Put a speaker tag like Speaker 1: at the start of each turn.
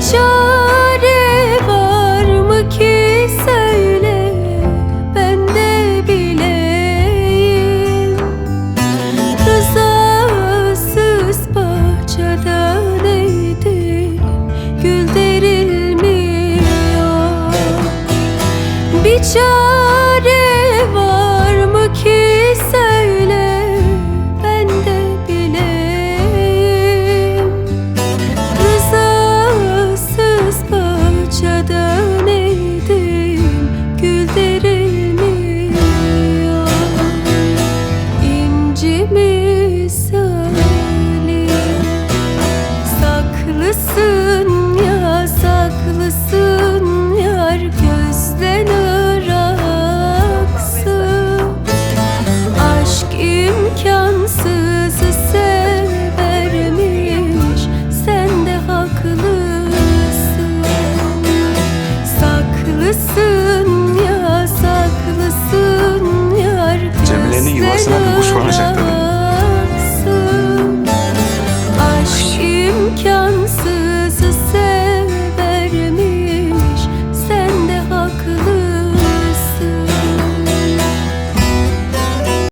Speaker 1: Çare var mı ki söyle ben de bileyim. Rızasız bahçede neydi gül derilmiyor Bir kimi söyle Saklısın